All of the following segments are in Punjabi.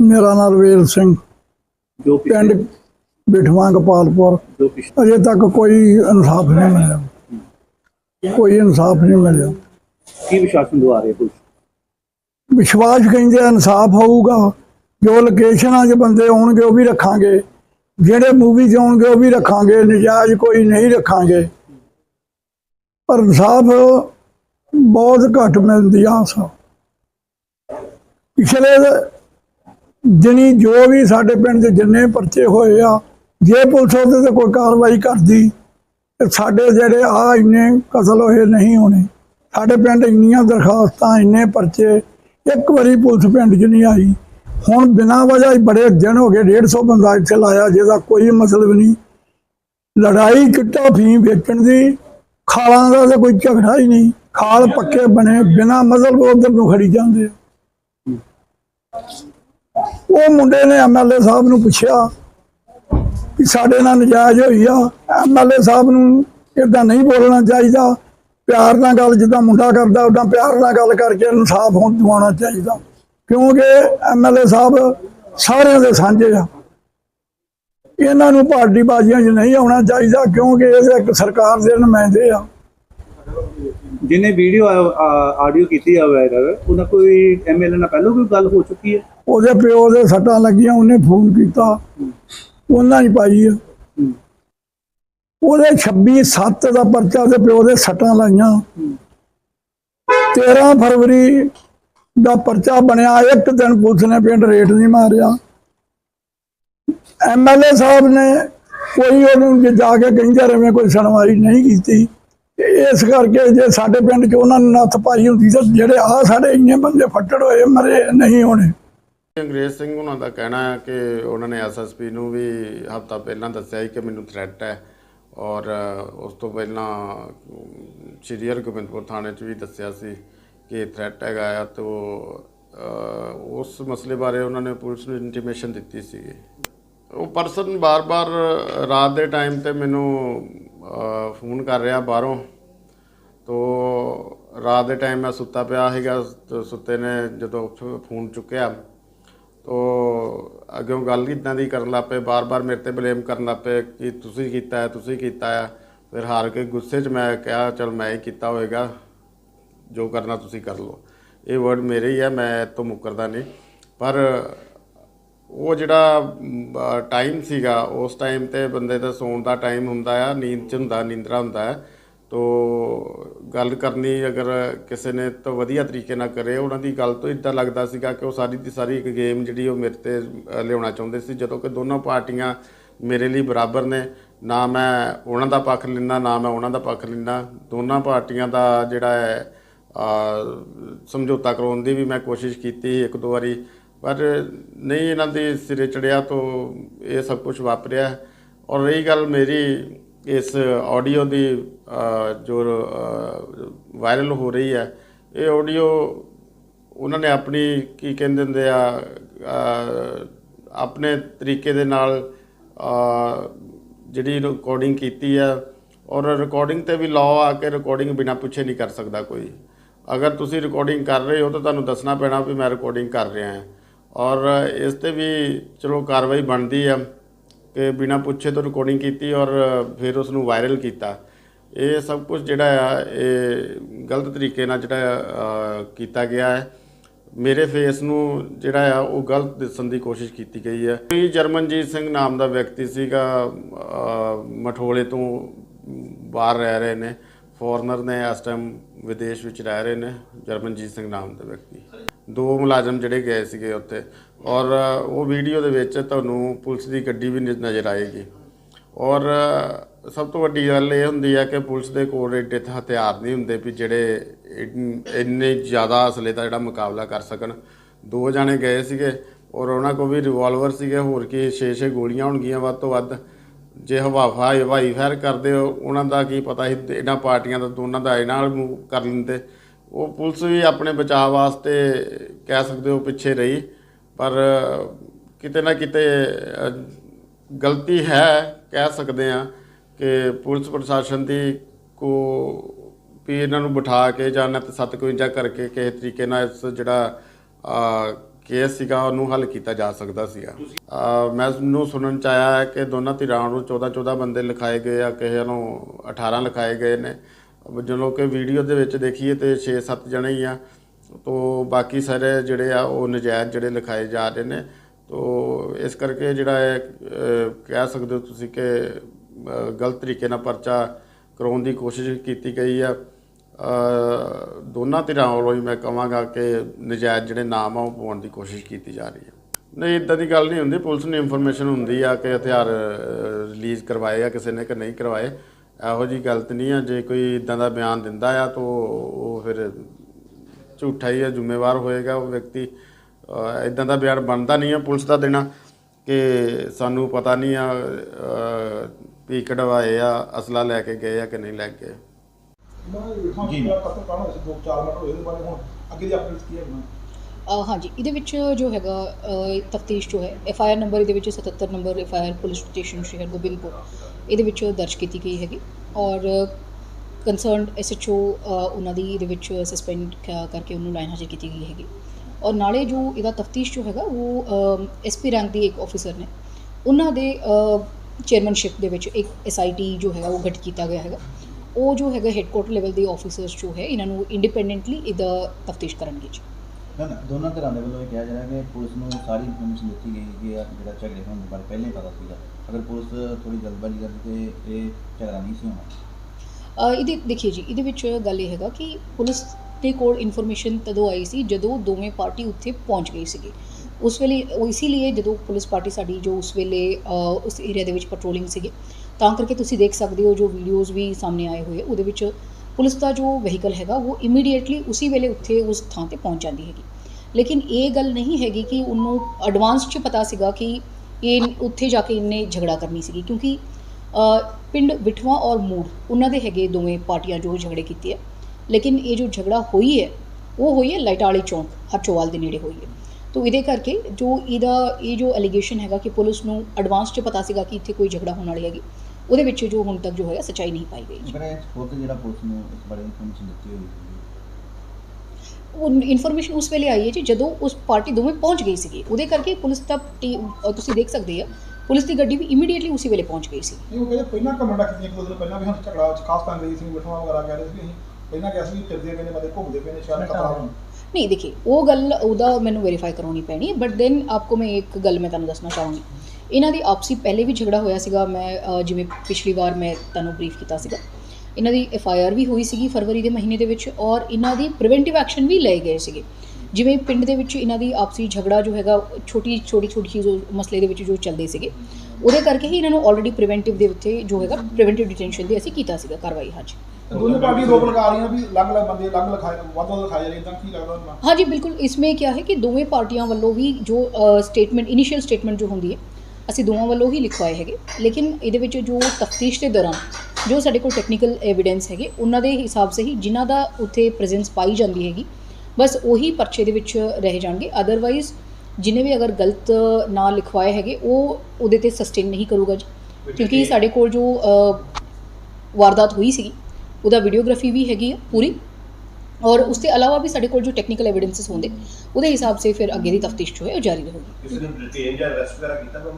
ਮੇਰਾ ਨਾਮ ਰਵੇਲ ਸਿੰਘ। ਜੋ ਪਿੰਡ ਬਿਠਵਾਂ ਗੋਪਾਲਪੁਰ ਜੋ ਅਜੇ ਤੱਕ ਕੋਈ ਇਨਸਾਫ ਨਹੀਂ ਮਿਲਿਆ। ਕੋਈ ਇਨਸਾਫ ਨਹੀਂ ਮਿਲਿਆ। ਕੀ ਵਿਸ਼ਾਸਨ ਦੁਆ ਰਹੇ ਪੁਲਿਸ? ਵਿਸ਼ਵਾਸ ਕਹਿੰਦੇ ਇਨਸਾਫ ਹੋਊਗਾ। ਜੋ ਲੋਕੇਸ਼ਨਾਂ 'ਚ ਬੰਦੇ ਆਉਣਗੇ ਉਹ ਵੀ ਰੱਖਾਂਗੇ। ਜਿਹੜੇ ਮੂਵੀ 'ਚ ਆਉਣਗੇ ਉਹ ਵੀ ਰੱਖਾਂਗੇ। ਨਜਾਇਜ਼ ਕੋਈ ਨਹੀਂ ਰੱਖਾਂਗੇ। ਪਰ ਇਨਸਾਫ ਬਹੁਤ ਘੱਟ ਮਿਲਦੀ ਆਸ ਪਿਛਲੇ ਦਿਨੀ ਜੋ ਵੀ ਸਾਡੇ ਪਿੰਡ ਦੇ ਜਿੰਨੇ ਪਰਚੇ ਹੋਏ ਆ, ਜੇ ਪੁਲਿਸ ਉਹਦੇ ਤੇ ਕੋਈ ਕਾਰਵਾਈ ਕਰਦੀ, ਤੇ ਸਾਡੇ ਜਿਹੜੇ ਆ ਇੰਨੇ ਕਤਲ ਹੋਏ ਨਹੀਂ ਹੋਣੇ। ਸਾਡੇ ਪਿੰਡ ਇੰਨੀਆਂ ਦਰਖਾਸਤਾਂ, ਇੰਨੇ ਪਰਚੇ, ਇੱਕ ਵਾਰੀ ਪੁਲਿਸ ਪਿੰਡ 'ਚ ਨਹੀਂ ਆਈ। ਹੁਣ ਬਿਨਾਂ ਵਜ੍ਹਾ ਹੀ ਬੜੇ ਦਿਨ ਹੋ ਗਏ 150 ਬੰਦਾ ਇੱਥੇ ਲਾਇਆ, ਜਿਹਦਾ ਕੋਈ ਮਤਲਬ ਨਹੀਂ। ਲੜਾਈ ਕਿੱਟਾ ਫੀਮ ਵੇਚਣ ਦੀ, ਖਾਲਾਂ ਦਾ ਤਾਂ ਕੋਈ ਝਗੜਾ ਹੀ ਨਹੀਂ। ਖਾਲ ਪੱਕੇ ਬਣੇ, ਬਿਨਾਂ ਮਤਲਬ ਉਧਰ ਨੂੰ ਖੜੀ ਜਾਂਦੇ ਆ। ਉਹ ਮੁੰਡੇ ਨੇ ਐਮਐਲਏ ਸਾਹਿਬ ਨੂੰ ਪੁੱਛਿਆ ਕਿ ਸਾਡੇ ਨਾਲ ਨਜਾਇਜ਼ ਹੋਈ ਆ। ਐਮਐਲਏ ਸਾਹਿਬ ਨੂੰ ਇਦਾਂ ਨਹੀਂ ਬੋਲਣਾ ਚਾਹੀਦਾ। ਪਿਆਰ ਨਾਲ ਗੱਲ ਜਿੱਦਾਂ ਮੁੰਡਾ ਕਰਦਾ ਉਦਾਂ ਪਿਆਰ ਨਾਲ ਗੱਲ ਕਰਕੇ ਇਨਸਾਫ ਹੋਣ ਦਿਵਾਉਣਾ ਚਾਹੀਦਾ। ਕਿਉਂਕਿ ਐਮਐਲਏ ਸਾਹਿਬ ਸਾਰਿਆਂ ਦੇ ਸਾਂਝੇ ਆ। ਇਹਨਾਂ ਨੂੰ ਪਾਰਟੀ ਬਾਜ਼ੀਆਂ 'ਚ ਨਹੀਂ ਆਉਣਾ ਚਾਹੀਦਾ ਕਿਉਂਕਿ ਇਹ ਇੱਕ ਸਰਕਾਰ ਦੇ ਨੁਮਾਇੰਦੇ ਆ। ਜਿਹਨੇ ਵੀਡੀਓ ਆਡੀਓ ਕੀਤੀ ਆ ਵਾਇਰਲ ਉਹਨਾਂ ਕੋਈ ਐਮਐਲਏ ਨਾਲ ਪਹਿਲਾਂ ਕੋਈ ਗੱਲ ਹੋ ਚੁੱਕੀ ਹੈ? ਉਹਦੇ ਪਿਓ ਦੇ ਸੱਟਾਂ ਲੱਗੀਆਂ ਉਹਨੇ ਫੋਨ ਕੀਤਾ। ਉਹਨਾਂ ਹੀ। ਪਾਈ। ਉਹਦੇ 26 7 ਦਾ ਪਰਚਾ ਦੇ ਪਿਓ ਦੇ ਸੱਟਾਂ ਲਾਈਆਂ। 13 ਫਰਵਰੀ ਦਾ ਪਰਚਾ ਬਣਿਆ। ਇੱਕ ਦਿਨ ਪੁਲਿਸ ਨੇ ਪਿੰਡ ਰੇਟ ਨਹੀਂ ਮਾਰਿਆ। ਐਮਐਲਏ ਸਾਹਿਬ ਨੇ ਕੋਈ ਉਹਨੂੰ ਜੇ ਕੇ ਕਹਿੰਦੇ ਰਵੇਂ ਕੋਈ ਸੁਣਵਾਈ ਨਹੀਂ ਕੀਤੀ। ਤੇ ਇਸ ਕਰਕੇ ਜੇ ਸਾਡੇ ਪਿੰਡ 'ਚ ਉਹਨਾਂ ਨੂੰ ਨੱਥ ਪਾਈ ਹੁੰਦੀ ਤਾਂ ਜਿਹੜੇ ਆ ਸਾਡੇ ਇੰਨੇ ਬੰਦੇ ਫੱਟੜ ਹੋਏ ਮਰੇ ਨਹੀਂ ਹੋਣੇ। ਅੰਗਰੇਜ਼ ਸਿੰਘ ਉਹਨਾਂ ਦਾ ਕਹਿਣਾ ਹੈ ਕਿ ਉਹਨਾਂ ਨੇ ਐਸਐਸਪੀ ਨੂੰ ਵੀ ਹਫਤਾ ਪਹਿਲਾਂ ਦੱਸਿਆ ਸੀ ਕਿ ਮੈਨੂੰ ਥ੍ਰੈਟ ਹੈ ਔਰ ਉਸ ਤੋਂ ਪਹਿਲਾਂ ਅਮ, ਸ਼੍ਰੀ ਹਰਗੋਬਿੰਦਪੁਰ ਥਾਣੇ 'ਚ ਵੀ ਦੱਸਿਆ ਸੀ ਕਿ ਥ੍ਰੈਟ ਹੈਗਾ ਆ ਤੋਂ ਉਸ ਮਸਲੇ ਬਾਰੇ ਉਹਨਾਂ ਨੇ ਪੁਲਿਸ ਨੂੰ ਇੰਟੀਮੇਸ਼ਨ ਦਿੱਤੀ ਸੀ ਉਹ ਪਰਸਨ ਬਾਰ-ਬਾਰ ਰਾਤ ਦੇ ਟਾਈਮ ਤੇ ਮੈਨੂੰ ਫੋਨ ਕਰ ਰਿਹਾ ਬਾਹਰੋਂ। ਤੋ ਰਾਤ ਦੇ ਟਾਈਮ ਮੈਂ ਸੁੱਤਾ ਪਿਆ ਸੀਗਾ ਸੁੱਤੇ ਨੇ ਜਦੋਂ ਫ- ਫੋਨ ਚੁੱਕਿਆ। ਤੋ ਅੱਗੋਂ ਗੱਲ ਇਦਾਂ ਦੀ ਕਰਨ ਲੱਗ ਪਏ, ਬਾਰ-ਬਾਰ ਮੇਰੇ ਤੇ ਬਲੇਮ ਕਰਨ ਲੱਗ ਪਏ ਕਿ ਤੁਸੀਂ ਕੀਤਾ ਹੈ, ਤੁਸੀਂ ਕੀਤਾ ਹੈ। ਫਿਰ ਹਾਰ ਕੇ ਗੁੱਸੇ 'ਚ ਮੈਂ ਕਿਹਾ, ਚਲ ਮੈਂ ਹੀ ਕੀਤਾ ਹੋਵੇਗਾ ਜੋ ਕਰਨਾ ਤੁਸੀਂ ਕਰ ਲਓ। ਇਹ ਵਰਡ ਮੇਰੇ ਹੀ ਹੈ ਮੈਂ ਇਹ ਤੋਂ ਮੁੱਕਰਦਾ ਨਹੀਂ। ਪਰ ਉਹ ਜਿਹੜਾ ਟਾਈਮ ਸੀਗਾ, ਉਸ ਟਾਈਮ ਤੇ ਬੰਦੇ ਦਾ ਸੌਣ ਦਾ ਟਾਈਮ ਹੁੰਦਾ ਆ, ਨੀਂਦ ਚ ਹੁੰਦਾ, ਨੀਂਦਰਾ ਹੁੰਦਾ ਹੈ ਤੋ ਗੱਲ ਕਰਨੀ ਅਗਰ ਕਿਸੇ ਨੇ ਤਾਂ ਵਧੀਆ ਤਰੀਕੇ ਨਾਲ ਕਰੇ, ਉਹਨਾਂ ਦੀ ਗੱਲ ਤੋਂ ਇਦਾਂ ਲੱਗਦਾ ਸੀਗਾ ਕਿ ਉਹ ਸਾਰੀ ਦੀ ਸਾਰੀ ਇੱਕ ਗੇਮ ਜਿਹੜੀ ਉਹ ਮੇਰੇ ਤੇ ਲਿਆਉਣਾ ਚਾਹੁੰਦੇ ਸੀ। ਜਦੋਂ ਕਿ ਦੋਨੋਂ ਪਾਰਟੀਆਂ ਮੇਰੇ ਲਈ ਬਰਾਬਰ ਨੇ, ਨਾ ਮੈਂ ਉਹਨਾਂ ਦਾ ਪੱਖ ਲੈਂਦਾ, ਨਾ ਮੈਂ ਉਹਨਾਂ ਦਾ ਪੱਖ ਲੈਂਦਾ। ਦੋਨਾਂ ਪਾਰਟੀਆਂ ਦਾ ਜਿਹੜਾ ਹੈ ਸਮਝੌਤਾ ਕਰਾਉਣ ਦੀ ਵੀ ਮੈਂ ਕੋਸ਼ਿਸ਼ ਕੀਤੀ। ਇੱਕ ਦੋ ਵਾਰੀ ਪਰ ਨਹੀਂ ਇਹਨਾਂ ਦੇ ਸਿਰੇ ਚੜਿਆ ਤੋਂ ਇਹ ਸਭ ਕੁਝ ਵਾਪਰਿਆ ਔਰ ਰਹੀ ਗੱਲ ਮੇਰੀ ਇਸ ਆਡੀਓ ਦੀ ਜੋ ਵਾਇਰਲ ਹੋ ਰਹੀ ਹੈ, ਇਹ ਆਡੀਓ ਉਹਨਾਂ ਨੇ ਆਪਣੀ ਕੀ ਕਹਿੰਦੇ ਹੁੰਦੇ ਆ ਆਪਣੇ ਤਰੀਕੇ ਦੇ ਨਾਲ ਜਿਹੜੀ ਰਿਕਾਰਡਿੰਗ ਕੀਤੀ ਆ ਔਰ ਰਿਕਾਰਡਿੰਗ ਤੇ ਵੀ ਲਾਅ ਆ ਕੇ ਰਿਕਾਰਡਿੰਗ ਬਿਨਾ ਪੁੱਛੇ ਨਹੀਂ ਕਰ ਸਕਦਾ ਕੋਈ। ਅਗਰ ਤੁਸੀਂ ਰਿਕਾਰਡਿੰਗ ਕਰ ਰਹੇ ਹੋ ਤਾਂ ਤੁਹਾਨੂੰ ਦੱਸਣਾ ਪੈਣਾ ਵੀ ਮੈਂ ਰਿਕਾਰਡਿੰਗ ਕਰ ਰਿਹਾ ਹਾਂ। ਔਰ ਇਸ ਤੇ ਵੀ ਚਲੋ ਕਾਰਵਾਈ ਬਣਦੀ ਆ ਕਿ ਬਿਨਾ ਪੁੱਛੇ ਤੋਂ ਰਿਕਾਰਡਿੰਗ ਕੀਤੀ ਔਰ ਫਿਰ ਉਸ ਨੂੰ ਵਾਇਰਲ ਕੀਤਾ। ਇਹ ਸਭ ਕੁਝ ਜਿਹੜਾ ਆ ਇਹ ਗਲਤ ਤਰੀਕੇ ਨਾਲ ਜਿਹੜਾ ਅ, ਕੀਤਾ ਗਿਆ ਹੈ। ਮੇਰੇ ਫੇਸ ਨੂੰ ਜਿਹੜਾ ਆ ਉਹ ਗਲਤ ਦਿਸਣ ਦੀ ਕੋਸ਼ਿਸ਼ ਕੀਤੀ ਗਈ ਹੈ। ਕੋਈ ਜਰਮਨਜੀਤ ਸਿੰਘ ਨਾਮ ਦਾ ਵਿਅਕਤੀ ਸੀਗਾ ਮਠੋਲੇ ਤੋਂ ਬਾਹਰ ਰਹਿ ਰਹੇ ਨੇ। ਫੋਰਨਰ ਨੇ ਇਸ ਟਾਈਮ ਵਿਦੇਸ਼ ਵਿੱਚ ਰਹਿ ਰਹੇ ਨੇ ਜਰਮਨਜੀਤ ਸਿੰਘ ਨਾਮ ਦਾ ਵਿਅਕਤੀ। ਦੋ ਮੁਲਾਜ਼ਮ ਜਿਹੜੇ ਗਏ ਸੀਗੇ ਉੱਥੇ। ਔਰ ਉਹ ਵੀਡੀਓ ਦੇ ਵਿੱਚ ਤੁਹਾਨੂੰ ਪੁਲਿਸ ਦੀ ਗੱਡੀ ਵੀ ਨਜ਼ਰ ਆਏਗੀ। ਔਰ ਸਭ ਤੋਂ ਵੱਡੀ ਗੱਲ ਇਹ ਹੁੰਦੀ ਹੈ ਕਿ ਪੁਲਿਸ ਦੇ ਕੋਲ ਏਡੇ ਤਾਂ ਹਥਿਆਰ ਨਹੀਂ ਹੁੰਦੇ ਵੀ ਜਿਹੜੇ ਇੰਨ- ਇੰਨੇ ਜ਼ਿਆਦਾ ਅਸਲੇ ਦਾ ਜਿਹੜਾ ਮੁਕਾਬਲਾ ਕਰ ਸਕਣ। ਦੋ ਜਾਣੇ ਗਏ ਸੀਗੇ ਔਰ ਉਹਨਾਂ ਕੋਲ ਵੀ ਰਿਵਾਲਵਰ ਸੀਗੇ, ਹੋਰ ਕੀ 6-6 ਗੋਲੀਆਂ ਹੋਣਗੀਆਂ ਵੱਧ ਤੋਂ ਵੱਧ। ਜੇ ਹਵਾਫਾ ਹਵਾਈ ਫਾਇਰ ਕਰਦੇ ਹੋ, ਉਹਨਾਂ ਦਾ ਕੀ ਪਤਾ ਸੀ, ਇਹਨਾਂ ਪਾਰਟੀਆਂ ਦਾ, ਦੋਨਾਂ ਦਾ ਇਹਨਾਂ ਨਾਲ ਮੂਵ ਕਰ ਲੈਂਦੇ। ਉਹ ਪੁਲਿਸ ਵੀ ਆਪਣੇ ਬਚਾਅ ਵਾਸਤੇ ਕਹਿ ਸਕਦੇ ਹੋ ਪਿੱਛੇ ਰਹੀ, ਪਰ ਕਿਤੇ ਨਾ ਕਿਤੇ ਗਲਤੀ ਹੈ, ਕਹਿ ਸਕਦੇ ਆ ਕਿ ਪੁਲਿਸ ਪ੍ਰਸ਼ਾਸਨ ਦੀ ਕੋ ਵੀ ਇਹਨਾਂ ਨੂੰ ਬਿਠਾ ਕੇ ਜਾਂ ਨਾ 751 ਕਰਕੇ ਕਿਸੇ ਤਰੀਕੇ ਨਾਲ ਇਸ ਜਿਹੜਾ ਕੇਸ ਸੀਗਾ ਉਹਨੂੰ ਹੱਲ ਕੀਤਾ ਜਾ ਸਕਦਾ ਸੀਗਾ। ਮੈਂ ਮੈਨੂੰ ਸੁਣਨ ਚ ਆਇਆ ਹੈ ਕਿ ਦੋਨਾਂ ਧਿਰਾਂ ਨੂੰ 14 14 ਬੰਦੇ ਲਿਖਾਏ ਗਏ ਆ, ਕਿਸੇ ਨੂੰ 18 ਲਿਖਾਏ ਗਏ ਨੇ। ਜਦੋਂ ਕਿ ਵੀਡੀਓ ਦੇ ਵਿੱਚ ਦੇਖੀਏ ਤੇ 6-7 ਜਣੇ ਹੀ ਆ, ਤੋ ਬਾਕੀ ਸਾਰੇ ਜਿਹੜੇ ਆ, ਉਹ ਨਜਾਇਜ਼ ਜਿਹੜੇ ਲਿਖਾਏ ਜਾ ਰਹੇ ਨੇ। ਤੋ ਇਸ ਕਰਕੇ ਜਿਹੜਾ ਹੈ ਕਹਿ ਸਕਦੇ ਹੋ ਤੁਸੀਂ ਕਿ ਗਲਤ ਤਰੀਕੇ ਨਾਲ ਪਰਚਾ ਕਰਾਉਣ ਦੀ ਕੋਸ਼ਿਸ਼ ਕੀਤੀ ਗਈ ਆ। ਦੋਨਾਂ ਧਿਰਾਂ ਵੱਲੋਂ ਹੀ ਮੈਂ ਕਹਾਂਗਾ ਕਿ ਨਜਾਇਜ਼ ਜਿਹੜੇ ਨਾਮ ਆ, ਉਹ ਪਾਉਣ ਦੀ ਕੋਸ਼ਿਸ਼ ਕੀਤੀ ਜਾ ਰਹੀ ਹੈ ਨਹੀਂ ਇਦਾਂ ਦੀ ਗੱਲ ਨਹੀਂ ਹੁੰਦੀ। ਪੁਲਿਸ ਨੂੰ ਇਨਫੋਰਮੇਸ਼ਨ ਹੁੰਦੀ ਆ ਕਿ ਹਥਿਆਰ ਰਿਲੀਜ਼ ਕਰਵਾਏ ਆ ਕਿਸੇ ਨੇ ਕਿ ਨਹੀਂ ਕਰਵਾਏ। ਇਹੋ ਜੀ ਗਲਤ ਨਹੀਂ ਆ ਜੇ ਕੋਈ ਇਦਾਂ ਦਾ ਬਿਆਨ ਦਿੰਦਾ ਆ ਤਾਂ ਉਹ ਫਿਰ ਝੂਠਾ ਹੀ ਆ ਜ਼ਿੰਮੇਵਾਰ ਹੋਏਗਾ ਉਹ ਵਿਅਕਤੀ। ਇਦਾਂ ਦਾ ਬਿਆਨ ਬਣਦਾ ਨਹੀਂ ਆ ਪੁਲਿਸ ਦਾ ਦੇਣਾ ਕਿ ਸਾਨੂੰ ਪਤਾ ਨਹੀਂ ਆ ਵੀ ਕਢਵਾਏ ਆ ਅਸਲਾ ਲੈ ਕੇ ਗਏ ਆ ਕਿ ਨਹੀਂ ਲੈ ਕੇ ਜੀ। ਹਾਂਜੀ ਇਹਦੇ ਵਿੱਚ ਜੋ ਹੈਗਾ ਤਫਤੀਸ਼ ਜੋ ਹੈ ਐਫ ਆਈ ਆਰ ਨੰਬਰ ਇਹਦੇ ਵਿੱਚ 77 number F I R police station ਸ਼ਹਿਰ ਗੋਬਿੰਦਪੁਰ। ਇਹਦੇ ਵਿੱਚ ਦਰਜ ਕੀਤੀ ਗਈ ਹੈਗੀ ਔਰ ਕੰਸਰਨਡ ਐਸ ਐਚ ਓ ਉਹਨਾਂ ਦੀ ਇਹਦੇ ਵਿੱਚ ਸਸਪੈਂਡ ਕਰਕੇ ਉਹਨੂੰ ਲਾਈਨ ਹਾਜ਼ਰ ਕੀਤੀ ਗਈ ਹੈਗੀ। ਔਰ ਨਾਲੇ ਜੋ ਇਹਦਾ ਤਫਤੀਸ਼ ਜੋ ਹੈਗਾ ਉਹ ਐਸ ਪੀ ਰੈਂਕ ਦੀ ਇੱਕ ਆਫੀਸਰ ਨੇ। ਉਹਨਾਂ ਦੇ ਚੇਅਰਮੈਨਸ਼ਿਪ ਦੇ ਵਿੱਚ ਇੱਕ ਐਸ ਆਈ ਟੀ ਜੋ ਹੈਗਾ ਉਹ ਗਠਿਤ ਕੀਤਾ ਗਿਆ ਹੈਗਾ। ਉਹ ਜੋ ਹੈਗਾ ਹੈੱਡਕੁਆਟਰ ਲੈਵਲ ਦੇ ਆਫੀਸਰਸ ਜੋ ਹੈ, ਇਹਨਾਂ ਨੂੰ ਇੰਡੀਪੈਂਡੈਂਟਲੀ ਇਹਦਾ ਤਫਤੀਸ਼ ਕਰਨਗੇ ਜੀ। ਨਾ ਨਾ, ਦੋਨਾਂ ਧਿਰਾਂ ਦੇ ਵੱਲੋਂ ਇਹ ਕਿਹਾ ਜਾ ਰਿਹਾ ਕਿ ਪੁਲਿਸ ਨੂੰ ਸਾਰੀ ਇਨਫੋਰਮੇਸ਼ਨ ਦਿੱਤੀ ਗਈ ਕਿ ਜਿਹੜਾ ਝਗੜੇ ਹੋਣ ਦੇ ਬਾਰੇ ਪਹਿਲਾਂ ਪਤਾ ਸੀਗਾ। ਅਗਰ ਪੁਲਿਸ ਥੋੜੀ ਜਲਦਬਾਜ਼ੀ ਕਰਦੀ ਇਹ ਝਗੜਾ ਨਹੀਂ ਸੀ ਹੋਣਾ ਅ, ਇਹਦੇ ਦੇਖੀਏ ਜੀ ਇਹਦੇ ਵਿੱਚ ਗੱਲ ਇਹ ਹੈਗਾ ਕਿ ਪੁਲਿਸ ਦੇ ਕੋਲ ਇਨਫੋਰਮੇਸ਼ਨ ਤਦੋਂ ਆਈ ਸੀ ਜਦੋਂ ਦੋਵੇਂ ਪਾਰਟੀ ਉੱਥੇ ਪਹੁੰਚ ਗਈ ਸੀਗੀ। ਉਸ ਵੇਲੇ ਉਹ ਇਸੇ ਲਈ ਜਦੋਂ ਪੁਲਿਸ ਪਾਰਟੀ ਸਾਡੀ ਜੋ ਉਸ ਵੇਲੇ ਅ, ਉਸ ਏਰੀਆ ਦੇ ਵਿੱਚ ਪੈਟਰੋਲਿੰਗ ਸੀਗੀ ਤਾਂ ਕਰਕੇ ਤੁਸੀਂ ਦੇਖ ਸਕਦੇ ਹੋ ਜੋ ਵੀਡੀਓਜ਼ ਵੀ ਸਾਹਮਣੇ ਆਏ ਹੋਏ ਉਹਦੇ ਵਿੱਚ ਪੁਲਿਸ ਦਾ ਜੋ ਵਹੀਕਲ ਹੈਗਾ ਉਹ ਇਮੀਡੀਏਟਲੀ ਉਸੇ ਵੇਲੇ ਉੱਥੇ ਉਸ ਥਾਂ ਤੇ ਪਹੁੰਚ ਜਾਂਦੀ ਹੈਗੀ। ਲੇਕਿਨ ਇਹ ਗੱਲ ਨਹੀਂ ਹੈਗੀ ਕਿ ਉਹਨੂੰ ਐਡਵਾਂਸ 'ਚ ਪਤਾ ਸੀਗਾ ਕਿ ਇਹ ਉੱਥੇ ਜਾ ਕੇ ਇਹਨੇ ਝਗੜਾ ਕਰਨੀ ਸੀਗੀ ਕਿਉਂਕਿ ਪਿੰਡ ਬਿਠਵਾ ਔਰ ਮੂੜ, ਉਹਨਾਂ ਦੇ ਹੈਗੇ ਦੋਵੇਂ ਪਾਰਟੀਆਂ ਜੋ ਝਗੜੇ ਕੀਤੇ ਆ। ਲੇਕਿਨ ਇਹ ਜੋ ਝਗੜਾ ਹੋਈ ਹੈ, ਉਹ ਹੋਈ ਹੈ ਲਾਈਟਾਲੀ ਚੌਂਕ ਹਰਚੋਵਾਲ ਦੇ ਨੇੜੇ ਹੋਈ ਹੈ। ਤੋ ਇਹਦੇ ਕਰਕੇ ਜੋ ਇਹਦਾ, ਇਹ ਜੋ ਐਲੀਗੇਸ਼ਨ ਹੈਗਾ ਕਿ ਪੁਲਿਸ ਨੂੰ ਐਡਵਾਂਸ 'ਚ ਪਤਾ ਸੀਗਾ ਕਿ ਇੱਥੇ ਕੋਈ ਝਗੜਾ ਹੋਣ ਵਾਲੀ ਹੈਗੀ, ਉਹਦੇ ਵਿੱਚ ਜੋ ਹੁਣ ਤੱਕ ਜੋ ਹੋਇਆ, ਸੱਚਾਈ ਨਹੀਂ ਪਾਈ ਗਈ। ਪਰ ਇਹ ਖੁਦ ਜਿਹੜਾ ਪੁਲਿਸ ਨੂੰ ਇਸ ਬਾਰੇ ਇਨਫੋਰਮੇਸ਼ਨ ਦਿੱਤੀ ਹੋਈ ਸੀ ਉਹ ਇਨਫੋਰਮੇਸ਼ਨ ਉਸ ਵੇਲੇ ਆਈ ਹੈ ਜੀ ਜਦੋਂ ਉਸ ਪਾਰਟੀ ਦੋਵੇਂ ਪਹੁੰਚ ਗਈ ਸੀਗੀ। ਉਹਦੇ ਕਰਕੇ ਪੁਲਿਸ ਦਾ ਟੀਮ ਤੁਸੀਂ ਦੇਖ ਸਕਦੇ ਆ ਪੁਲਿਸ ਦੀ ਗੱਡੀ ਵੀ ਇਮੀਡੀਏਟਲੀ ਉਸੇ ਵੇਲੇ ਪਹੁੰਚ ਗਈ ਸੀ। ਨਹੀਂ ਉਹ ਕਹਿੰਦੇ ਪਹਿਲਾਂ ਕਮੈਂਟ ਰੱਖਦੀਆਂ ਇੱਕ ਦੋ ਦਿਨ ਪਹਿਲਾਂ ਵੀ ਹੁਣ ਝਗੜਾ ਖਾਸ ਤਾਂ ਅੰਗਰੇਜ਼ੀ ਸਿੰਘ ਬਿਠਵਾ ਵਗੈਰਾ ਕਹਿ ਰਹੇ ਸੀ ਅਸੀਂ ਪਹਿਲਾਂ ਕਿਹਾ ਸੀ ਫਿਰਦੇ ਪਏ ਨੇ ਬੰਦੇ ਘੁੰਮਦੇ ਪਏ ਨੇ ਸ਼ਾਇਦ ਖਤਰਾ ਹੋਣ ਨਹੀਂ ਦੇਖੀ ਉਹ ਗੱਲ ਉਹਦਾ ਮੈਨੂੰ ਵੈਰੀਫਾਈ ਕਰਾਉਣੀ ਪੈਣੀ ਬਟ ਦੈਨ ਆਪਕੋ ਮੈਂ ਇੱਕ ਗੱਲ ਮੈਂ ਤੁਹਾਨੂੰ ਦੱਸਣਾ ਚਾਹੂੰਗੀ। ਇਹਨਾਂ ਦੀ ਆਪਸੀ ਪਹਿਲੇ ਵੀ ਝਗੜਾ ਹੋਇਆ ਸੀਗਾ ਮੈਂ ਜਿਵੇਂ ਪਿਛਲੀ ਵਾਰ ਮੈਂ ਤੁਹਾਨੂੰ ਬਰੀਫ ਕੀਤਾ ਸੀਗਾ। ਇਹਨਾਂ ਦੀ ਐਫ ਆਈ ਆਰ ਵੀ ਹੋਈ ਸੀਗੀ ਫਰਵਰੀ ਦੇ ਮਹੀਨੇ ਦੇ ਵਿੱਚ ਔਰ ਇਹਨਾਂ ਦੀ ਪ੍ਰੀਵੈਂਟਿਵ ਐਕਸ਼ਨ ਵੀ ਲਏ ਗਏ ਸੀਗੇ। ਜਿਵੇਂ ਪਿੰਡ ਦੇ ਵਿੱਚ ਇਹਨਾਂ ਦੀ ਆਪਸੀ ਝਗੜਾ ਜੋ ਹੈਗਾ ਛੋਟੀ ਛੋਟੀ ਛੋਟੀ ਜੋ ਮਸਲੇ ਦੇ ਵਿੱਚ ਜੋ ਚੱਲਦੇ ਸੀਗੇ ਉਹਦੇ ਕਰਕੇ ਹੀ ਇਹਨਾਂ ਨੂੰ ਆਲਰੇਡੀ ਪ੍ਰੀਵੈਂਟਿਵ ਦੇ ਉੱਤੇ ਜੋ ਹੈਗਾ ਪ੍ਰੀਵੈਂਟਿਵ ਡਿਟੈਂਸ਼ਨ ਦੀ ਅਸੀਂ ਕੀਤਾ ਸੀਗਾ ਕਾਰਵਾਈ ਹਾਂਜੀ। ਦੋਨੋਂ ਪਾਰਟੀਆਂ ਰੋਕ ਲਗਾ ਰਹੀਆਂ ਵੀ ਅਲੱਗ ਅਲੱਗ ਬੰਦੇ ਅਲੱਗ ਅਲੱਗ ਖਾਏ ਵੱਧ ਵੱਧ ਖਾਏ ਜਾ ਕੀ ਲੱਗਦਾ ਉਹਨਾਂ ਹਾਂਜੀ ਬਿਲਕੁਲ ਇਸ ਵਿੱਚ ਕੀ ਹੈ ਕਿ ਦੋਵੇਂ ਪਾਰਟੀਆਂ ਵੱਲੋਂ ਵੀ ਜੋ ਸਟੇਟਮੈਂਟ ਇਨੀਸ਼ੀਅਲ ਸਟੇਟਮੈਂਟ ਜੋ ਹੁੰਦੀ ਹੈ ਅਸੀਂ ਦੋਵਾਂ ਵੱਲੋਂ ਹੀ ਲਿਖਵਾਏ ਹੈਗੇ। ਲੇਕਿਨ ਇਹਦੇ ਵਿੱਚ ਜੋ ਤਫਤੀਸ਼ ਦੇ ਦੌਰਾਨ ਜੋ ਸਾਡੇ ਕੋਲ ਟੈਕਨੀਕਲ ਐਵੀਡੈਂਸ ਹੈਗੇ ਉਹਨਾਂ ਦੇ ਹਿਸਾਬ ਸੇ ਹੀ ਜਿਨ੍ਹਾਂ ਦਾ ਉੱਥੇ ਪ੍ਰੈਜ਼ੈਂਸ ਪਾਈ ਜਾਂਦੀ ਹੈਗੀ ਬਸ ਉਹੀ ਪਰਚੇ ਦੇ ਵਿੱਚ ਰਹਿ ਜਾਣਗੇ। ਅਦਰਵਾਈਜ਼ ਜਿਨੇ ਵੀ ਅਗਰ ਗਲਤ ਨਾਂ ਲਿਖਵਾਏ ਹੈਗੇ ਉਹ ਉਹਦੇ ਤੇ ਸਸਟੇਨ ਨਹੀਂ ਕਰੂਗਾ ਜੀ। ਕਿਉਂਕਿ ਸਾਡੇ ਕੋਲ ਜੋ ਵਾਰਦਾਤ ਹੋਈ ਸੀਗੀ ਉਹਦਾ ਵੀਡੀਓਗ੍ਰਾਫੀ ਵੀ ਹੈਗੀ ਆ ਪੂਰੀ। ਔਰ ਉਸ ਤੋਂ ਇਲਾਵਾ ਵੀ ਸਾਡੇ ਕੋਲ ਜੋ ਟੈਕਨੀਕਲ ਐਵੀਡੈਂਸਸ ਹੁੰਦੇ ਉਹਦੇ ਹਿਸਾਬ ਸੇ ਫਿਰ ਅੱਗੇ ਦੀ ਤਫਤੀਸ਼ ਜੋ ਹੈ ਉਹ ਜਾਰੀ ਰਹੇਗੀ। ਕਿਸੇ ਨੂੰ ਡਿਟੇਨ ਜਾਂ ਅਰੈਸਟ ਵਗੈਰਾ ਕੀਤਾ ਮੈਂ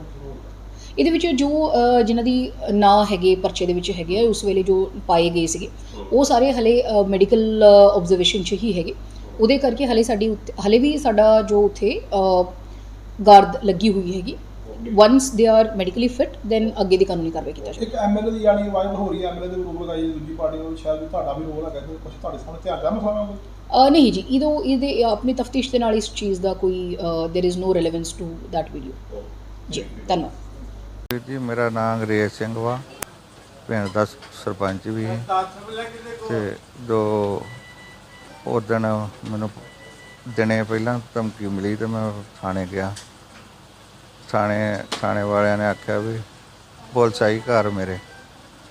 ਇਹਦੇ ਵਿੱਚ ਜੋ ਜਿਨ੍ਹਾਂ ਦੀ ਨਾਂ ਹੈਗੇ ਪਰਚੇ ਦੇ ਵਿੱਚ ਹੈਗੇ ਆ ਉਸ ਵੇਲੇ ਜੋ ਪਾਏ ਗਏ ਸੀਗੇ ਉਹ ਸਾਰੇ ਹਲੇ ਮੈਡੀਕਲ ਆਬਜ਼ਰਵੇਸ਼ਨ 'ਚ ਹੀ ਹੈਗੇ। ਉਹਦੇ ਕਰਕੇ ਹਲੇ ਸਾਡੀ ਹਲੇ ਵੀ ਸਾਡਾ ਜੋ ਉੱਥੇ ਗਾਰਡ ਲੱਗੀ ਹੋਈ ਹੈਗੀ। Once they are medically fit then ਅੱਗੇ ਦੀ ਕਾਨੂੰਨੀ ਕਾਰਵਾਈ ਕੀਤਾ ਜਾਵੇ ਇੱਕ ਐਮਐਲਏ ਦੀ ਯਾਨੀ ਵਾਇਰਲ ਹੋ ਰਹੀ ਹੈ ਐਮਐਲਏ ਦੇ ਵੀ ਰੋਲ ਲਗਾਈ ਦੂਜੀ ਪਾਰਟੀ ਵੱਲੋਂ ਸ਼ਾਇਦ ਵੀ ਤੁਹਾਡਾ ਵੀ ਰੋਲ ਹੈਗਾ ਤੇ ਕੁਝ ਤੁਹਾਡੇ ਸਾਹਮਣੇ ਧਿਆਨ ਦਾ ਮਸਲਾ ਕੋਈ ਅ, ਨਹੀਂ ਜੀ ਇਹਦੋ ਇਹਦੇ ਆਪਣੀ ਤਫਤੀਸ਼ ਦੇ ਨਾਲ ਇਸ ਚੀਜ਼ ਦਾ ਕੋਈ there is no relevance to that video ਜੀ ਧੰਨਵਾਦ ਵੀਰ ਜੀ ਮੇਰਾ ਨਾਮ ਅੰਗਰੇਜ਼ ਸਿੰਘ ਵਾ ਪਿੰਡ ਦਾ ਸਰਪੰਚ ਵੀ ਹੈ ਤੇ ਜੋ ਉਦਣ ਮੈਨੂੰ ਦਿਨੇ ਪਹਿਲਾਂ ਧਮਕੀ ਮਿਲੀ ਤੇ ਮੈਂ ਥਾਣੇ ਗਿਆ ਥਾਣੇ ਥਾਣੇ ਵਾਲਿਆਂ ਨੇ ਆਖਿਆ ਵੀ ਪੁਲਿਸ ਆਈ ਘਰ ਮੇਰੇ।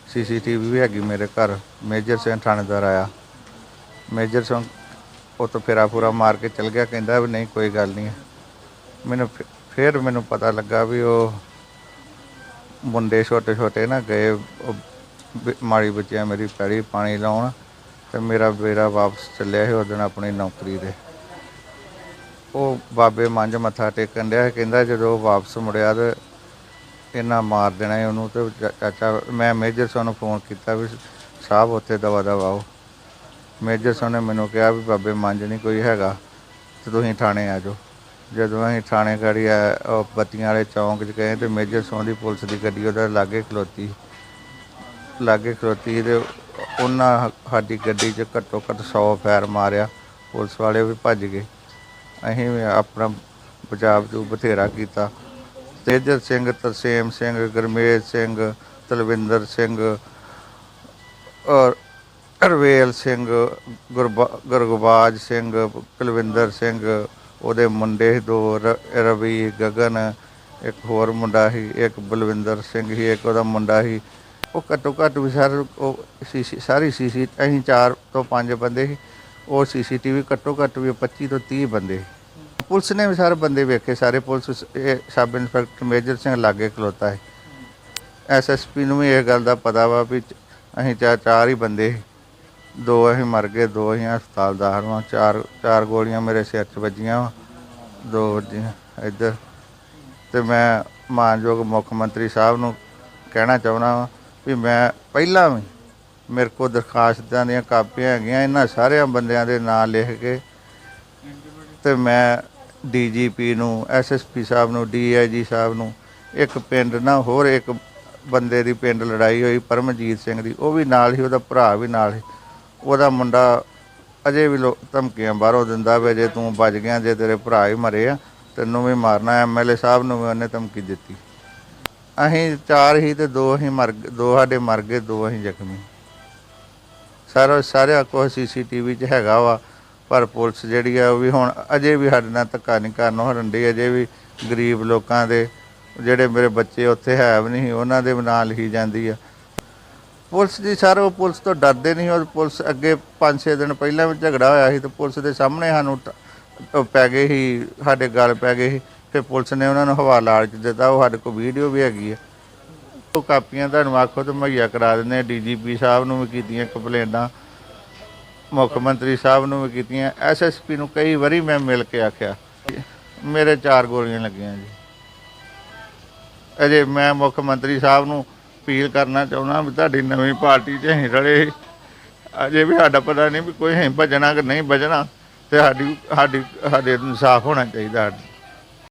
ਸੀਸੀਟੀਵੀ ਵੀ ਹੈਗੀ ਮੇਰੇ ਘਰ। ਮੇਜਰ ਸਿੰਘ ਥਾਣੇਦਾਰ ਆਇਆ। ਮੇਜਰ ਸਿੰਘ ਉਹ ਤੋਂ ਫੇਰਾ ਪੂਰਾ ਮਾਰ ਕੇ ਚਲ ਗਿਆ, ਕਹਿੰਦਾ ਵੀ ਨਹੀਂ, ਕੋਈ ਗੱਲ ਨਹੀਂ। ਮੈਨੂੰ ਫਿਰ- ਫਿਰ ਮੈਨੂੰ ਪਤਾ ਲੱਗਾ ਵੀ ਉਹ ਮੁੰਡੇ ਛੋਟੇ ਛੋਟੇ ਨਾ ਗਏ ਮਾੜੀ ਬੱਚਿਆਂ ਮੇਰੀ ਪੈੜੀ ਪਾਣੀ ਲਾਉਣ ਤੇ ਮੇਰਾ ਬੇੜਾ ਵਾਪਸ ਚੱਲਿਆ ਸੀ ਉਦੋਂ ਆਪਣੀ ਨੌਕਰੀ ਤੇ। ਉਹ ਬਾਬੇ ਮੰਝ ਮੱਥਾ ਟੇਕਣ ਡਿਆ ਕਹਿੰਦਾ ਜਦੋਂ ਉਹ ਵਾਪਸ ਮੁੜਿਆ ਤੇ ਇਹਨਾਂ ਮਾਰ ਦੇਣਾ ਸੀ ਉਹਨੂੰ ਤੇ ਚਾ- ਚਾਚਾ, ਮੈਂ ਮੇਜਰ ਸਾਹਿਬ ਨੂੰ ਫੋਨ ਕੀਤਾ ਵੀ ਸਾਹਿਬ ਉੱਥੇ ਦਵਾ ਦਵਾ ਆਓ। ਮੇਜਰ ਸਾਹਿਬ ਨੇ ਮੈਨੂੰ ਕਿਹਾ ਵੀ ਬਾਬੇ ਮੰਝ ਨਹੀਂ ਕੋਈ ਹੈਗਾ ਤੇ ਤੁਸੀਂ ਥਾਣੇ ਆ ਜਾਓ। ਜਦੋਂ ਅਸੀਂ ਥਾਣੇ ਗੜੀ ਆ, ਉਹ ਬੱਤੀਆਂ ਵਾਲੇ ਚੌਂਕ 'ਚ ਗਏ ਤੇ ਮੇਜਰ ਸਾਹਿਬ ਦੀ ਪੁਲਿਸ ਦੀ ਗੱਡੀ ਉਹਦੇ ਲਾਗੇ ਖਲੋਤੀ। ਲਾਗੇ ਖਲੋਤੀ ਤੇ ਉਹਨਾਂ ਸਾਡੀ ਗੱਡੀ 'ਚ ਘੱਟੋ ਘੱਟ 100 ਫੈਰ ਮਾਰਿਆ। ਪੁਲਿਸ ਵਾਲੇ ਵੀ ਭੱਜ ਗਏ। ਅਸੀਂ ਵੀ ਆਪਣਾ ਪੰਜਾਬ ਬਚੂ ਬਥੇਰਾ ਕੀਤਾ। ਤੇਜਰ ਸਿੰਘ, ਤਰਸੇਮ ਸਿੰਘ, ਗਰਮੇਜ ਸਿੰਘ, ਤਲਵਿੰਦਰ ਸਿੰਘ, ਔਰ ਰਵੇਲ ਸਿੰਘ, ਗੁਰਬਾ- ਗੁਰਗਵਾਜ ਸਿੰਘ, ਕੁਲਵਿੰਦਰ ਸਿੰਘ, ਉਹਦੇ ਮੁੰਡੇ ਸੀ ਦੋ ਰਵੀ, ਗਗਨ, ਇੱਕ ਹੋਰ ਮੁੰਡਾ ਸੀ, ਇੱਕ ਬਲਵਿੰਦਰ ਸਿੰਘ ਸੀ, ਇੱਕ ਉਹਦਾ ਮੁੰਡਾ ਸੀ। ਉਹ ਘੱਟੋ ਘੱਟ ਵੀ ਸਰ ਉਹ ਸੀਸੀ, ਸਾਰੀ ਸੀਸੀ, ਅਸੀਂ ਚਾਰ ਤੋਂ ਪੰਜ ਬੰਦੇ ਸੀ। ਉਹ ਸੀਸੀਟੀਵੀ ਘੱਟੋ ਘੱਟ ਵੀ 25 ਤੋਂ 30 ਬੰਦੇ। ਪੁਲਿਸ ਨੇ ਵੀ ਸਾਰੇ ਬੰਦੇ ਵੇਖੇ, ਸਾਰੇ ਪੁਲਿਸ ਇਹ ਸਬ ਇੰਸਪੈਕਟਰ ਮੇਜਰ ਸਿੰਘ ਲਾਗੇ ਖਲੋਤਾ ਹੈ। ਐਸਐਸਪੀ ਨੂੰ ਵੀ ਇਹ ਗੱਲ ਦਾ ਪਤਾ ਵਾ ਵੀ ਚ- ਅਸੀਂ ਚਾਰ ਚਾਰ ਹੀ ਬੰਦੇ ਦੋ ਅਸੀਂ ਮਰ ਗਏ, ਦੋ ਅਸੀਂ ਹਸਪਤਾਲ ਦਾਖਲ ਵਾਂ ਚਾਰ ਚਾਰ ਗੋਲੀਆਂ ਮੇਰੇ ਸਿਰ 'ਚ ਵੱਜੀਆਂ ਵਾ, ਦੋ ਵੱਜੀਆਂ ਇੱਧਰ। ਤੇ ਮੈਂ ਮਾਨਯੋਗ ਮੁੱਖ ਮੰਤਰੀ ਸਾਹਿਬ ਨੂੰ ਕਹਿਣਾ ਚਾਹੁੰਦਾ ਵਾਂ ਵੀ ਮੈਂ ਪਹਿਲਾਂ ਵੀ ਮੇਰੇ ਕੋਲ ਦਰਖਾਸਤਾਂ ਦੀਆਂ ਕਾਪੀਆਂ ਹੈਗੀਆਂ, ਇਹਨਾਂ ਸਾਰਿਆਂ ਬੰਦਿਆਂ ਦੇ ਨਾਂ ਲਿਖ ਕੇ ਤੇ ਮੈਂ ਡੀਜੀਪੀ ਨੂੰ ਐਸਐਸਪੀ ਸਾਹਿਬ ਨੂੰ, ਡੀਆਈਜੀ ਸਾਹਿਬ ਨੂੰ, ਇੱਕ ਪਿੰਡ ਨਾ, ਹੋਰ ਇੱਕ ਬੰਦੇ ਦੀ ਪਿੰਡ ਲੜਾਈ ਹੋਈ, ਪਰਮਜੀਤ ਸਿੰਘ ਦੀ, ਉਹ ਵੀ ਨਾਲ ਹੀ, ਉਹਦਾ ਭਰਾ ਵੀ ਨਾਲ ਹੀ। ਉਹਦਾ ਮੁੰਡਾ ਅਜੇ ਵੀ ਲੋ- ਧਮਕੀਆਂ ਬਾਹਰੋਂ ਦਿੰਦਾ ਵੇ, ਜੇ ਤੂੰ ਬਚ ਗਿਆ, ਜੇ ਤੇਰੇ ਭਰਾ ਹੀ ਮਰੇ ਆ, ਤੈਨੂੰ ਵੀ ਮਾਰਨਾ ਐਮਐਲਏ ਸਾਹਿਬ ਨੂੰ ਵੀ ਉਹਨੇ ਧਮਕੀ ਦਿੱਤੀ। ਅਸੀਂ ਚਾਰ ਹੀ ਤੇ ਦੋ ਅਸੀਂ ਮਰ, ਦੋ ਸਾਡੇ ਮਰ ਗਏ, ਦੋ ਅਸੀਂ ਜ਼ਖਮੀ। ਸਾਰਾ ਸਾਰਿਆ ਕੁਛ ਸੀਸੀਟੀਵੀ 'ਚ ਹੈਗਾ ਵਾ, ਪਰ ਪੁਲਿਸ ਜਿਹੜੀ ਆ ਉਹ ਵੀ ਹੁਣ ਅਜੇ ਵੀ ਸਾਡੇ ਨਾਲ ਧੱਕਾ ਨਹੀਂ ਕਰਨ ਹਰਨ ਡਈ, ਅਜੇ ਵੀ ਗਰੀਬ ਲੋਕਾਂ ਦੇ ਜਿਹੜੇ ਮੇਰੇ ਬੱਚੇ ਉੱਥੇ ਹੈ ਵੀ ਨਹੀਂ, ਉਹਨਾਂ ਦੇ ਨਾਲ ਹੀ ਜਾਂਦੀ ਆ। ਪੁਲਿਸ ਦੀ ਸਰ, ਉਹ ਪੁਲਿਸ ਤੋਂ ਡਰਦੇ ਨਹੀਂ, ਉਹ ਪੁਲਿਸ ਅੱਗੇ 5-6 ਦਿਨ ਪਹਿਲਾਂ ਵੀ ਝਗੜਾ ਹੋਇਆ ਸੀ ਤੇ ਪੁਲਿਸ ਦੇ ਸਾਹਮਣੇ ਸਾਨੂੰ ਟ- ਪੈ ਗਏ ਸੀ, ਸਾਡੇ ਗੱਲ ਪੈ ਗਏ ਸੀ, ਫਿਰ ਪੁਲਿਸ ਨੇ ਉਹਨਾਂ ਨੂੰ ਹਵਾਲਾ ਚ ਦਿੱਤਾ, ਉਹ ਸਾਡੇ ਕੋਲ ਵੀਡੀਓ ਵੀ ਹੈਗੀ ਆ। ਉਹ ਕਾਪੀਆਂ ਤੁਹਾਨੂੰ ਆਖੋ ਤੇ ਮੁਹੱਈਆ ਕਰਾ ਦਿੰਦੇ ਡੀਜੀਪੀ ਸਾਹਿਬ ਨੂੰ ਵੀ ਕੀਤੀਆਂ ਕੰਪਲੇਂਟਾਂ, ਮੁੱਖ ਮੰਤਰੀ ਸਾਹਿਬ ਨੂੰ ਵੀ ਕੀਤੀਆਂ ਐਸਐਸਪੀ ਨੂੰ ਕਈ ਵਾਰੀ ਮੈਂ ਮਿਲ ਕੇ ਆਖਿਆ ਮੇਰੇ ਚਾਰ ਗੋਲੀਆਂ ਲੱਗੀਆਂ ਜੀ। ਅਜੇ ਮੈਂ ਮੁੱਖ ਮੰਤਰੀ ਸਾਹਿਬ ਨੂੰ ਅਪੀਲ ਕਰਨਾ ਚਾਹੁੰਦਾ ਵੀ ਤੁਹਾਡੀ ਨਵੀਂ ਪਾਰਟੀ 'ਚ ਅਸੀਂ ਰਲੇ। ਅਜੇ ਵੀ ਸਾਡਾ ਪਤਾ ਨਹੀਂ ਵੀ ਕੋਈ ਅਸੀਂ ਭਜਣਾ ਕਿ ਨਹੀਂ ਭਜਣਾ। ਤੇ ਸਾਡੀ ਸਾਡੀ, ਸਾਡੇ ਇਨਸਾਫ ਹੋਣਾ ਚਾਹੀਦਾ।